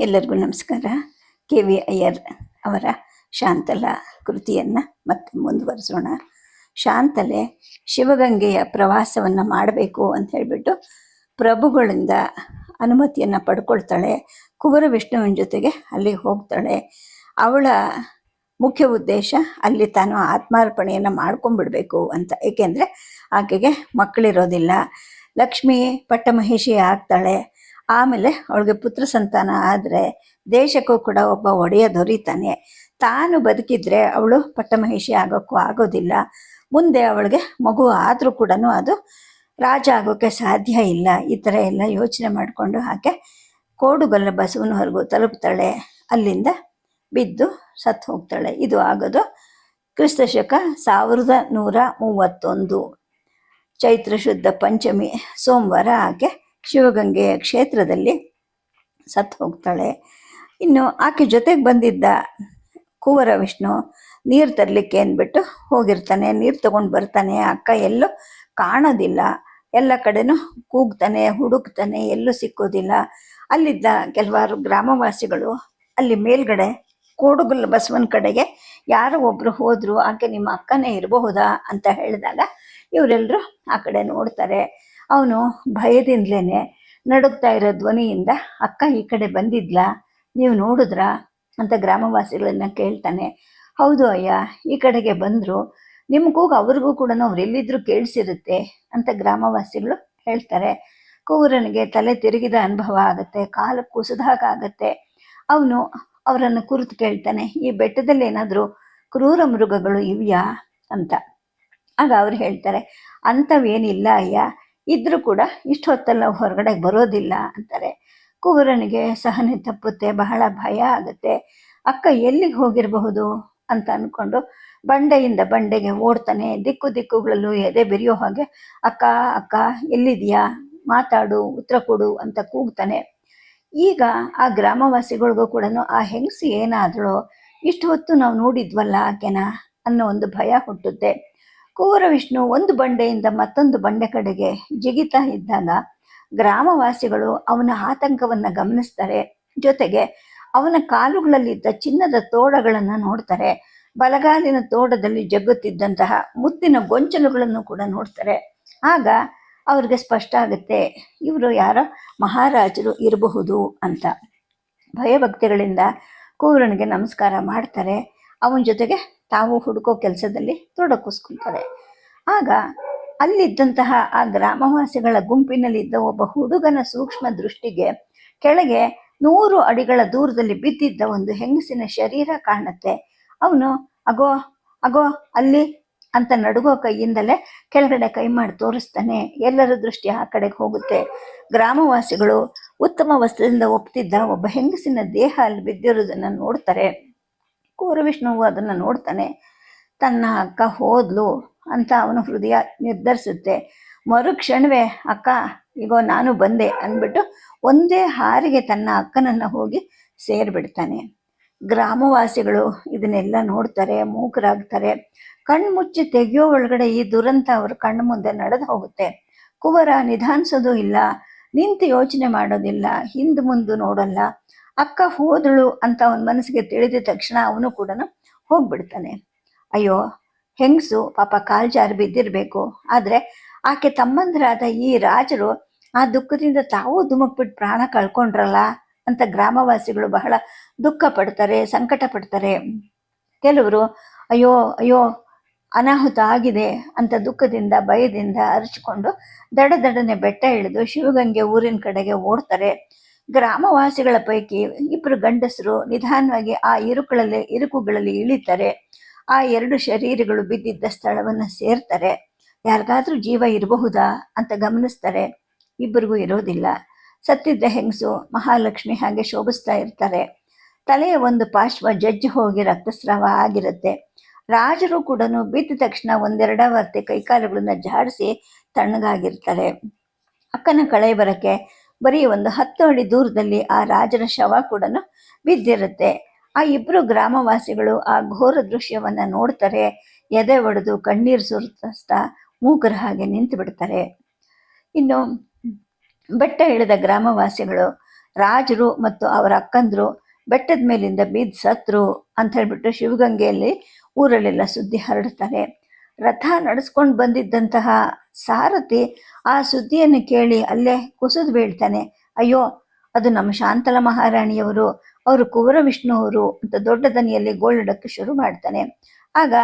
ಎಲ್ಲರಿಗೂ ನಮಸ್ಕಾರ. K V Iyer ಅವರ ಶಾಂತಲ ಕೃತಿಯನ್ನು ಮತ್ತೆ ಮುಂದುವರಿಸೋಣ. ಶಾಂತಲೆ ಶಿವಗಂಗೆಯ ಪ್ರವಾಸವನ್ನು ಮಾಡಬೇಕು ಅಂತ ಹೇಳಿಬಿಟ್ಟು ಪ್ರಭುಗಳಿಂದ ಅನುಮತಿಯನ್ನು ಪಡ್ಕೊಳ್ತಾಳೆ. ಕುವರ ವಿಷ್ಣುವಿನ ಜೊತೆಗೆ ಅಲ್ಲಿ ಹೋಗ್ತಾಳೆ. ಅವಳ ಮುಖ್ಯ ಉದ್ದೇಶ ಅಲ್ಲಿ ತಾನು ಆತ್ಮಾರ್ಪಣೆಯನ್ನು ಮಾಡ್ಕೊಂಡ್ಬಿಡ್ಬೇಕು ಅಂತ. ಏಕೆಂದರೆ ಆಕೆಗೆ ಮಕ್ಕಳಿರೋದಿಲ್ಲ. ಲಕ್ಷ್ಮಿ ಪಟ್ಟಮಹಿಷಿ ಆಗ್ತಾಳೆ. ಆಮೇಲೆ ಅವಳಿಗೆ ಪುತ್ರ ಸಂತಾನ ಆದರೆ ದೇಶಕ್ಕೂ ಕೂಡ ಒಬ್ಬ ಒಡೆಯ ದೊರೀತಾನೆ ತಾನು ಬದುಕಿದ್ರೆ ಅವಳು ಪಟ್ಟಮಹಿಷಿ ಆಗೋಕ್ಕೂ ಆಗೋದಿಲ್ಲ. ಮುಂದೆ ಅವಳಿಗೆ ಮಗು ಆದರೂ ಕೂಡ ಅದು ರಾಜ ಆಗೋಕ್ಕೆ ಸಾಧ್ಯ ಇಲ್ಲ. ಈ ಥರ ಎಲ್ಲ ಯೋಚನೆ ಮಾಡಿಕೊಂಡು ಹಾಗೆ ಕೋಡುಗಲ್ಲ ಬಸವನವರೆಗೂ ತಲುಪ್ತಾಳೆ. ಅಲ್ಲಿಂದ ಬಿದ್ದು ಸತ್ತು ಹೋಗ್ತಾಳೆ. ಇದು ಆಗೋದು ಕ್ರಿಸ್ತ ಶಕ ಸಾವಿರದ ನೂರ ಮೂವತ್ತೊಂದು. ಚೈತ್ರ ಶುದ್ಧ ಪಂಚಮಿ ಸೋಮವಾರ ಆಕೆ ಶಿವಗಂಗೆಯ ಕ್ಷೇತ್ರದಲ್ಲಿ ಸತ್ತು ಹೋಗ್ತಾಳೆ. ಇನ್ನು ಆಕೆ ಜೊತೆಗೆ ಬಂದಿದ್ದ ಕುವರ ವಿಷ್ಣು ನೀರು ತರಲಿಕ್ಕೆ ಅಂದ್ಬಿಟ್ಟು ಹೋಗಿರ್ತಾನೆ. ನೀರು ತಗೊಂಡು ಬರ್ತಾನೆ. ಅಕ್ಕ ಎಲ್ಲೂ ಕಾಣೋದಿಲ್ಲ. ಎಲ್ಲ ಕಡೆನೂ ಕೂಗ್ತಾನೆ, ಹುಡುಕ್ತಾನೆ, ಎಲ್ಲೂ ಸಿಕ್ಕೋದಿಲ್ಲ. ಅಲ್ಲಿದ್ದ ಕೆಲವಾರು ಗ್ರಾಮವಾಸಿಗಳು ಅಲ್ಲಿ ಮೇಲ್ಗಡೆ ಕೋಡುಗಲ್ ಬಸವನ ಕಡೆಗೆ ಯಾರೋ ಒಬ್ರು ಹೋದ್ರು, ಆಕೆ ನಿಮ್ಮ ಅಕ್ಕನೇ ಇರಬಹುದಾ ಅಂತ ಹೇಳಿದಾಗ ಇವರೆಲ್ಲರೂ ಆ ಕಡೆ ನೋಡ್ತಾರೆ. ಅವನು ಭಯದಿಂದಲೇ ನಡುಗ್ತಾ ಇರೋ ಧ್ವನಿಯಿಂದ ಅಕ್ಕ ಈ ಕಡೆ ಬಂದಿದ್ಲಾ? ನೀವು ನೋಡಿದ್ರಾ? ಅಂತ ಗ್ರಾಮವಾಸಿಗಳನ್ನ ಕೇಳ್ತಾನೆ. ಹೌದು ಅಯ್ಯ, ಈ ಕಡೆಗೆ ಬಂದರು. ನಿಮಗೂ ಅವ್ರಿಗೂ ಕೂಡ ಅವ್ರು ಎಲ್ಲಿದ್ರು ಕೇಳಿಸಿರುತ್ತೆ ಅಂತ ಗ್ರಾಮವಾಸಿಗಳು ಹೇಳ್ತಾರೆ. ಕೂರನಿಗೆ ತಲೆ ತಿರುಗಿದ ಅನುಭವ ಆಗುತ್ತೆ, ಕಾಲು ಕುಸಿದಾಗ ಆಗುತ್ತೆ. ಅವನು ಅವರನ್ನು ಕುರಿತು ಕೇಳ್ತಾನೆ, ಈ ಬೆಟ್ಟದಲ್ಲಿ ಏನಾದರೂ ಕ್ರೂರ ಮೃಗಗಳು ಇವ್ಯಾ? ಅಂತ. ಆಗ ಅವ್ರು ಹೇಳ್ತಾರೆ, ಅಂಥವೇನಿಲ್ಲ ಅಯ್ಯ ಇದ್ರೂ ಕೂಡ ಇಷ್ಟು ಹೊತ್ತಲ್ಲ ಹೊರಗಡೆ ಬರೋದಿಲ್ಲ ಅಂತಾರೆ. ಕುವರನಿಗೆ ಸಹನೆ ತಪ್ಪುತ್ತೆ, ಬಹಳ ಭಯ ಆಗುತ್ತೆ. ಅಕ್ಕ ಎಲ್ಲಿಗೆ ಹೋಗಿರಬಹುದು ಅಂತ ಅಂದ್ಕೊಂಡು ಬಂಡೆಯಿಂದ ಬಂಡೆಗೆ ಓಡ್ತಾನೆ, ದಿಕ್ಕು ದಿಕ್ಕುಗಳಲ್ಲೂ ಎದೆ ಬೆರೆಯೋ ಹಾಗೆ, ಅಕ್ಕ ಅಕ್ಕ ಎಲ್ಲಿದೆಯಾ ಮಾತಾಡು, ಉತ್ತರ ಕೊಡು ಅಂತ ಕೂಗ್ತಾನೆ. ಈಗ ಆ ಗ್ರಾಮವಾಸಿಗಳಿಗೂ ಕೂಡ ಆ ಹೆಂಗಸು ಏನಾದಳು? ಇಷ್ಟು ಹೊತ್ತು ನಾವು ನೋಡಿದ್ವಲ್ಲ ಆಕೆನ? ಅನ್ನೋ ಒಂದು ಭಯ ಹುಟ್ಟುತ್ತೆ. ಕುವರ ವಿಷ್ಣು ಒಂದು ಬಂಡೆಯಿಂದ ಮತ್ತೊಂದು ಬಂಡೆ ಕಡೆಗೆ ಜಿಗಿತಾ ಇದ್ದಾಗ ಗ್ರಾಮವಾಸಿಗಳು ಅವನ ಆತಂಕವನ್ನು ಗಮನಿಸ್ತಾರೆ. ಜೊತೆಗೆ ಅವನ ಕಾಲುಗಳಲ್ಲಿದ್ದ ಚಿನ್ನದ ತೋಡಗಳನ್ನು ನೋಡ್ತಾರೆ. ಬಲಗಾಲಿನ ತೋಡದಲ್ಲಿ ಜಗ್ಗುತ್ತಿದ್ದಂತಹ ಮುತ್ತಿನ ಗೊಂಚಲುಗಳನ್ನು ಕೂಡ ನೋಡ್ತಾರೆ. ಆಗ ಅವ್ರಿಗೆ ಸ್ಪಷ್ಟ ಆಗುತ್ತೆ, ಇವರು ಯಾರೋ ಮಹಾರಾಜರು ಇರಬಹುದು ಅಂತ. ಭಯಭಕ್ತಿಗಳಿಂದ ಕೂರನಿಗೆ ನಮಸ್ಕಾರ ಮಾಡ್ತಾರೆ. ಅವನ ಜೊತೆಗೆ ತಾವು ಹುಡುಕೋ ಕೆಲಸದಲ್ಲಿ ತೊಡಗಿಸ್ಕೊಳ್ತಾರೆ ಆಗ ಅಲ್ಲಿದ್ದಂತಹ ಆ ಗ್ರಾಮವಾಸಿಗಳ ಗುಂಪಿನಲ್ಲಿದ್ದ ಒಬ್ಬ ಹುಡುಗನ ಸೂಕ್ಷ್ಮ ದೃಷ್ಟಿಗೆ ಕೆಳಗೆ ನೂರು ಅಡಿಗಳ ದೂರದಲ್ಲಿ ಬಿದ್ದಿದ್ದ ಒಂದು ಹೆಂಗಸಿನ ಶರೀರ ಕಾಣುತ್ತೆ. ಅವನು, ಅಗೋ ಅಗೋ, ಅಲ್ಲಿ ಅಂತ ನಡುಗೋ ಕೈಯಿಂದಲೇ ಕೆಳಗಡೆ ಕೈ ಮಾಡಿ ತೋರಿಸ್ತಾನೆ. ಎಲ್ಲರ ದೃಷ್ಟಿ ಆ ಕಡೆಗೆ ಹೋಗುತ್ತೆ. ಗ್ರಾಮವಾಸಿಗಳು ಉತ್ತಮ ವಸ್ತ್ರದಿಂದ ಒಪ್ತಿದ್ದ ಒಬ್ಬ ಹೆಂಗಸಿನ ದೇಹ ಅಲ್ಲಿ ಬಿದ್ದಿರೋದನ್ನ ನೋಡ್ತಾರೆ. ಕೂರವಿಷ್ಣುವು ಅದನ್ನು ನೋಡ್ತಾನೆ. ತನ್ನ ಅಕ್ಕ ಹೋದ್ಲು ಅಂತ ಅವನು ಹೃದಯ ನಿರ್ಧರಿಸುತ್ತೆ. ಮರುಕ್ಷಣವೇ ಅಕ್ಕ ಈಗೋ ನಾನು ಬಂದೆ ಅಂದ್ಬಿಟ್ಟು ಒಂದೇ ಹಾರಿಗೆ ತನ್ನ ಅಕ್ಕನನ್ನ ಹೋಗಿ ಸೇರಿಬಿಡ್ತಾನೆ. ಗ್ರಾಮವಾಸಿಗಳು ಇದನ್ನೆಲ್ಲ ನೋಡ್ತಾರೆ, ಮೂಕರಾಗ್ತಾರೆ. ಕಣ್ಮುಚ್ಚಿ ತೆಗೆಯೋ ಒಳಗಡೆ ಈ ದುರಂತ ಅವ್ರ ಕಣ್ಣು ಮುಂದೆ ನಡೆದು ಹೋಗುತ್ತೆ. ಕುವರ ನಿಧಾನಿಸೋದು ಇಲ್ಲ, ನಿಂತು ಯೋಚನೆ ಮಾಡೋದಿಲ್ಲ, ಹಿಂದ್ ಮುಂದೆ ನೋಡಲ್ಲ. ಅಕ್ಕ ಹೋದಳು ಅಂತ ಅವನ ಮನಸ್ಸಿಗೆ ತಿಳಿದ ತಕ್ಷಣ ಅವನು ಕೂಡ ಹೋಗ್ಬಿಡ್ತಾನೆ. ಅಯ್ಯೋ, ಹೆಂಗಸು? ಪಾಪ ಕಾಲ್ ಜಾರಿ ಬಿದ್ದಿರ್ಬೇಕು. ಆದ್ರೆ ಆಕೆ ತಮ್ಮಂದರಾದ ಈ ರಾಜರು ಆ ದುಃಖದಿಂದ ತಾವೂ ಧುಮುಕ್ಬಿಟ್ಟು ಪ್ರಾಣ ಕಳ್ಕೊಂಡ್ರಲ್ಲ ಅಂತ ಗ್ರಾಮವಾಸಿಗಳು ಬಹಳ ದುಃಖ ಪಡ್ತಾರೆ, ಸಂಕಟ ಪಡ್ತಾರೆ. ಕೆಲವರು, ಅಯ್ಯೋ ಅಯ್ಯೋ, ಅನಾಹುತ ಆಗಿದೆ ಅಂತ ದುಃಖದಿಂದ, ಭಯದಿಂದ ಅರಚಿಕೊಂಡು ದಡ ದಡನೆ ಬೆಟ್ಟ ಇಳಿದು ಶಿವಗಂಗೆ ಊರಿನ ಕಡೆಗೆ ಓಡ್ತಾರೆ. ಗ್ರಾಮವಾಸಿಗಳ ಪೈಕಿ ಇಬ್ಬರು ಗಂಡಸರು ನಿಧಾನವಾಗಿ ಆ ಇರುಕುಗಳಲ್ಲಿ ಇರುಕುಗಳಲ್ಲಿ ಇಳಿತಾರೆ. ಆ ಎರಡು ಶರೀರಗಳು ಬಿದ್ದಿದ್ದ ಸ್ಥಳವನ್ನು ಸೇರ್ತಾರೆ. ಯಾರಿಗಾದ್ರೂ ಜೀವ ಇರಬಹುದಾ ಅಂತ ಗಮನಿಸ್ತಾರೆ. ಇಬ್ಬರಿಗೂ ಇರೋದಿಲ್ಲ. ಸತ್ತಿದ್ದ ಹೆಂಗಸು ಮಹಾಲಕ್ಷ್ಮಿ ಹಾಗೆ ಶೋಭಿಸ್ತಾ ಇರ್ತಾರೆ. ತಲೆಯ ಒಂದು ಪಾರ್ಶ್ವ ಜಜ್ಜಿ ಹೋಗಿ ರಕ್ತಸ್ರಾವ ಆಗಿರುತ್ತೆ. ರಾಜರು ಕೂಡ ಬಿದ್ದ ತಕ್ಷಣ ಒಂದೆರಡವರ್ತಿ ಕೈಕಾಲುಗಳನ್ನ ಜಾಡಿಸಿ ತಣ್ಣಗಾಗಿರ್ತಾರೆ. ಅಕ್ಕನ ಕಳೆ ಬರಕ್ಕೆ ಬರೀ ಒಂದು ಹತ್ತು ಅಡಿ ದೂರದಲ್ಲಿ ಆ ರಾಜರ ಶವ ಕೂಡ ಬಿದ್ದಿರುತ್ತೆ. ಆ ಇಬ್ಬರು ಗ್ರಾಮವಾಸಿಗಳು ಆ ಘೋರ ದೃಶ್ಯವನ್ನ ನೋಡ್ತಾರೆ. ಎದೆ ಒಡೆದು ಕಣ್ಣೀರು ಸುರಿಸ್ತಾ ಮೂಕರ ಹಾಗೆ ನಿಂತು ಬಿಡ್ತಾರೆ. ಇನ್ನು ಬೆಟ್ಟ ಇಳಿದ ಗ್ರಾಮವಾಸಿಗಳು ರಾಜರು ಮತ್ತು ಅವರ ಅಕ್ಕಂದರು ಬೆಟ್ಟದ ಮೇಲಿಂದ ಬೀದ್ ಸತ್ರು ಅಂತ ಹೇಳ್ಬಿಟ್ಟು ಶಿವಗಂಗೆಯಲ್ಲಿ ಊರಲ್ಲೆಲ್ಲ ಸುದ್ದಿ ಹರಡ್ತಾರೆ. ರಥ ನಡೆಸ್ಕೊಂಡು ಬಂದಿದ್ದಂತಹ ಸಾರಥಿ ಆ ಸುದ್ದಿಯನ್ನು ಕೇಳಿ ಅಲ್ಲೇ ಕುಸಿದು ಬೀಳ್ತಾನೆ. ಅಯ್ಯೋ, ಅದು ನಮ್ಮ ಶಾಂತಲ ಮಹಾರಾಣಿಯವರು, ಅವರು ಕುವರ ವಿಷ್ಣು ಅವರು ಅಂತ ದೊಡ್ಡ ದನಿಯಲ್ಲಿ ಗೋಳಿಡಕ್ಕೆ ಶುರು ಮಾಡ್ತಾನೆ. ಆಗ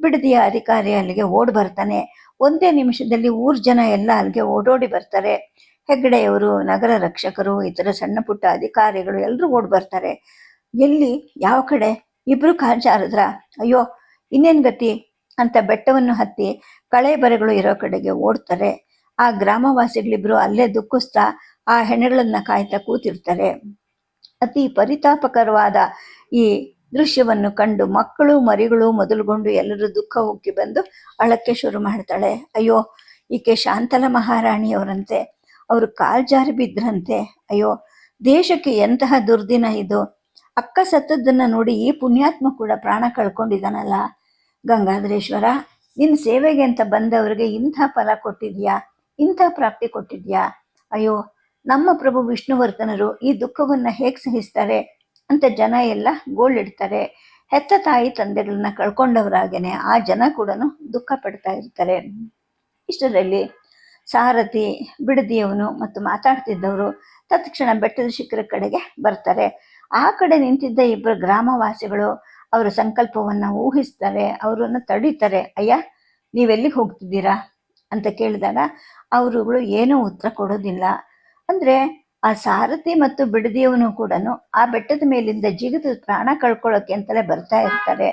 ಬಿಡದಿಯ ಅಧಿಕಾರಿ ಅಲ್ಲಿಗೆ ಓಡ್ ಬರ್ತಾನೆ. ಒಂದೇ ನಿಮಿಷದಲ್ಲಿ ಊರ್ ಜನ ಎಲ್ಲ ಅಲ್ಲಿಗೆ ಓಡೋಡಿ ಬರ್ತಾರೆ. ಹೆಗ್ಗಡೆಯವರು, ನಗರ ರಕ್ಷಕರು, ಇತರ ಸಣ್ಣ ಪುಟ್ಟ ಅಧಿಕಾರಿಗಳು ಎಲ್ಲರೂ ಓಡ್ ಬರ್ತಾರೆ. ಎಲ್ಲಿ? ಯಾವ ಕಡೆ? ಇಬ್ರು ಕಾಲ್ಜಾರದ್ರ ಅಯ್ಯೋ, ಇನ್ನೇನ್ ಗತಿ? ಅಂತ ಬೆಟ್ಟವನ್ನು ಹತ್ತಿ ಕಳೆ ಬರೆಗಳು ಇರೋ ಕಡೆಗೆ ಓಡ್ತಾರೆ. ಆ ಗ್ರಾಮವಾಸಿಗಳಿಬ್ರು ಅಲ್ಲೇ ದುಃಖಿಸ್ತಾ ಆ ಹೆಣಗಳನ್ನ ಕಾಯ್ತಾ ಕೂತಿರ್ತಾರೆ. ಅತಿ ಪರಿತಾಪಕರವಾದ ಈ ದೃಶ್ಯವನ್ನು ಕಂಡು ಮಕ್ಕಳು, ಮರಿಗಳು ಮೊದಲುಗೊಂಡು ಎಲ್ಲರೂ ದುಃಖ ಉಕ್ಕಿ ಬಂದು ಅಳಕ್ಕೆ ಶುರು ಮಾಡ್ತಾಳೆ. ಅಯ್ಯೋ, ಈಕೆ ಶಾಂತಲ ಮಹಾರಾಣಿಯವರಂತೆ. ಅವರು ಕಾಲ್ಜಾರಿ ಬಿದ್ರಂತೆ. ಅಯ್ಯೋ, ದೇಶಕ್ಕೆ ಎಂತಹ ದುರ್ದಿನ ಇದು. ಅಕ್ಕ ಸತ್ತದ್ದನ್ನ ನೋಡಿ ಈ ಪುಣ್ಯಾತ್ಮ ಕೂಡ ಪ್ರಾಣ ಕಳ್ಕೊಂಡಿದ್ದಾನಲ್ಲ. ಗಂಗಾಧರೇಶ್ವರ ನಿನ್ನ ಸೇವೆಗೆ ಅಂತ ಬಂದವರಿಗೆ ಇಂಥ ಫಲ ಕೊಟ್ಟಿದ್ಯಾ? ಇಂಥ ಪ್ರಾಪ್ತಿ ಕೊಟ್ಟಿದ್ಯಾ? ಅಯ್ಯೋ, ನಮ್ಮ ಪ್ರಭು ವಿಷ್ಣುವರ್ಧನರು ಈ ದುಃಖವನ್ನ ಹೇಗೆ ಸಹಿಸ್ತಾರೆ ಅಂತ ಜನ ಎಲ್ಲ ಗೋಳಿಡ್ತಾರೆ ಹೆತ್ತ ತಾಯಿ ತಂದೆಗಳನ್ನ ಕಳ್ಕೊಂಡವರಾಗೇನೆ ಆ ಜನ ಕೂಡ ದುಃಖ ಪಡ್ತಾ ಇರ್ತಾರೆ. ಇಷ್ಟರಲ್ಲಿ ಸಾರಥಿ, ಬಿಡದಿಯವನು ಮತ್ತು ಮಾತಾಡ್ತಿದ್ದವರು ತತ್ಕ್ಷಣ ಬೆಟ್ಟದ ಶಿಖರ ಕಡೆಗೆ ಬರ್ತಾರೆ. ಆ ಕಡೆ ನಿಂತಿದ್ದ ಇಬ್ಬರು ಗ್ರಾಮವಾಸಿಗಳು ಅವರ ಸಂಕಲ್ಪವನ್ನ ಊಹಿಸ್ತಾರೆ, ಅವರನ್ನ ತಡೀತಾರೆ, ಅಯ್ಯ, ನೀವೆಲ್ಲಿಗೆ ಹೋಗ್ತಿದ್ದೀರಾ? ಅಂತ ಕೇಳಿದಾಗ, ಅವರುಗಳು ಏನೂ ಉತ್ತರ ಕೊಡೋದಿಲ್ಲ. ಅಂದ್ರೆ ಆ ಸಾರಥಿ ಮತ್ತು ಬಿಡದಿಯವನು ಕೂಡ ಆ ಬೆಟ್ಟದ ಮೇಲಿಂದ ಜಿಗಿದು ಪ್ರಾಣ ಕಳ್ಕೊಳ್ಳೋಕೆ ಅಂತಲೇ ಬರ್ತಾ ಇರ್ತಾರೆ.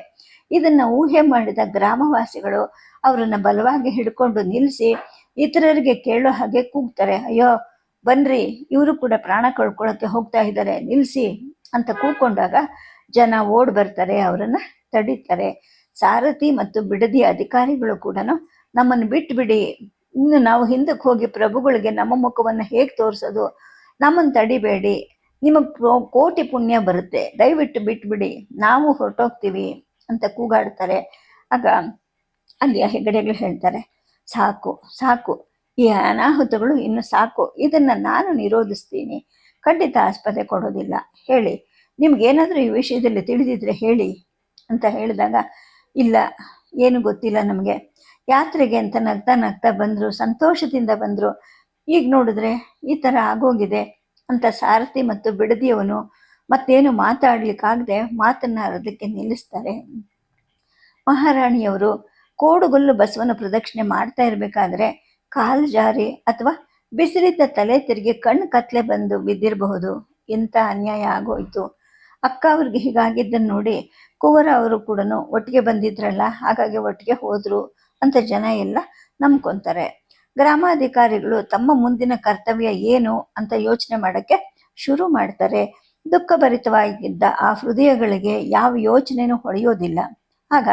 ಇದನ್ನ ಊಹೆ ಮಾಡಿದ ಗ್ರಾಮವಾಸಿಗಳು ಅವರನ್ನ ಬಲವಾಗಿ ಹಿಡ್ಕೊಂಡು ನಿಲ್ಲಿಸಿ ಇತರರಿಗೆ ಕೇಳೋ ಹಾಗೆ ಕೂಗ್ತಾರೆ. ಅಯ್ಯೋ, ಬನ್ರಿ, ಇವರು ಕೂಡ ಪ್ರಾಣ ಕಳ್ಕೊಳ್ಳೋಕೆ ಹೋಗ್ತಾ ಇದ್ದಾರೆ ನಿಲ್ಲಿಸಿ ಅಂತ ಕೂಕೊಂಡಾಗ ಜನ ಓಡ್ ಬರ್ತಾರೆ, ಅವರನ್ನ ತಡೀತಾರೆ. ಸಾರಥಿ ಮತ್ತು ಬಿಡದಿ ಅಧಿಕಾರಿಗಳು ಕೂಡ ನಮ್ಮನ್ನು ಬಿಟ್ಬಿಡಿ. ಇನ್ನು ನಾವು ಹಿಂದಕ್ಕೆ ಹೋಗಿ ಪ್ರಭುಗಳಿಗೆ ನಮ್ಮ ಮುಖವನ್ನು ಹೇಗೆ ತೋರಿಸೋದು? ನಮ್ಮನ್ನು ತಡಿಬೇಡಿ. ನಿಮಗೆ ಕೋಟಿ ಪುಣ್ಯ ಬರುತ್ತೆ. ದಯವಿಟ್ಟು ಬಿಟ್ಬಿಡಿ. ನಾವು ಹೊರಟೋಗ್ತೀವಿ ಅಂತ ಕೂಗಾಡ್ತಾರೆ. ಆಗ ಅಲ್ಲಿ ಹೆಗಡೆಗಳು ಹೇಳ್ತಾರೆ, ಸಾಕು ಸಾಕು. ಈ ಅನಾಹುತಗಳು ಇನ್ನು ಸಾಕು. ಇದನ್ನು ನಾನು ನಿರೋಧಿಸ್ತೀನಿ. ಖಂಡಿತ ಆಸ್ಪತ್ರೆ ಕೊಡೋದಿಲ್ಲ. ಹೇಳಿ. ನಿಮ್ಗೇನಾದ್ರೂ ಈ ವಿಷಯದಲ್ಲಿ ತಿಳಿದಿದ್ರೆ ಹೇಳಿ ಅಂತ ಹೇಳಿದಾಗ, ಇಲ್ಲ, ಏನು ಗೊತ್ತಿಲ್ಲ ನಮಗೆ. ಯಾತ್ರೆಗೆ ಅಂತ ನಗ್ತಾ ನಗ್ತಾ ಬಂದರು, ಸಂತೋಷದಿಂದ ಬಂದರು, ಈಗ ನೋಡಿದ್ರೆ ಈ ಥರ ಆಗೋಗಿದೆ ಅಂತ ಸಾರಥಿ ಮತ್ತು ಬಿಡದಿಯವನು ಮತ್ತೇನು ಮಾತಾಡ್ಲಿಕ್ಕಾಗದೆ ಮಾತನ್ನ ಅರ್ಧಕ್ಕೆ ನಿಲ್ಲಿಸ್ತಾರೆ. ಮಹಾರಾಣಿಯವರು ಕೋಡುಗಲ್ಲು ಬಸವನ ಪ್ರದಕ್ಷಿಣೆ ಮಾಡ್ತಾ ಇರಬೇಕಾದ್ರೆ ಕಾಲು ಜಾರಿ ಅಥವಾ ಬಿಸಿಲಿದ್ದ ತಲೆ ತಿರುಗಿ ಕಣ್ಣು ಕತ್ಲೆ ಬಂದು ಬಿದ್ದಿರಬಹುದು. ಎಂತ ಅನ್ಯಾಯ ಆಗೋಯ್ತು. ಅಕ್ಕ ಅವ್ರಿಗೆ ಹೀಗಾಗಿದ್ದನ್ನು ನೋಡಿ ಕುವರ ಅವರು ಕೂಡ ಒಟ್ಟಿಗೆ ಬಂದಿದ್ರಲ್ಲ, ಹಾಗಾಗಿ ಒಟ್ಟಿಗೆ ಹೋದ್ರು ಅಂತ ಜನ ಎಲ್ಲ ನಂಬ್ಕೊಂತಾರೆ. ಗ್ರಾಮಾಧಿಕಾರಿಗಳು ತಮ್ಮ ಮುಂದಿನ ಕರ್ತವ್ಯ ಏನು ಅಂತ ಯೋಚನೆ ಮಾಡಕ್ಕೆ ಶುರು ಮಾಡ್ತಾರೆ. ದುಃಖಭರಿತವಾಗಿದ್ದ ಆ ಹೃದಯಗಳಿಗೆ ಯಾವ ಯೋಚನೆನೂ ಹೊಳೆಯೋದಿಲ್ಲ. ಆಗ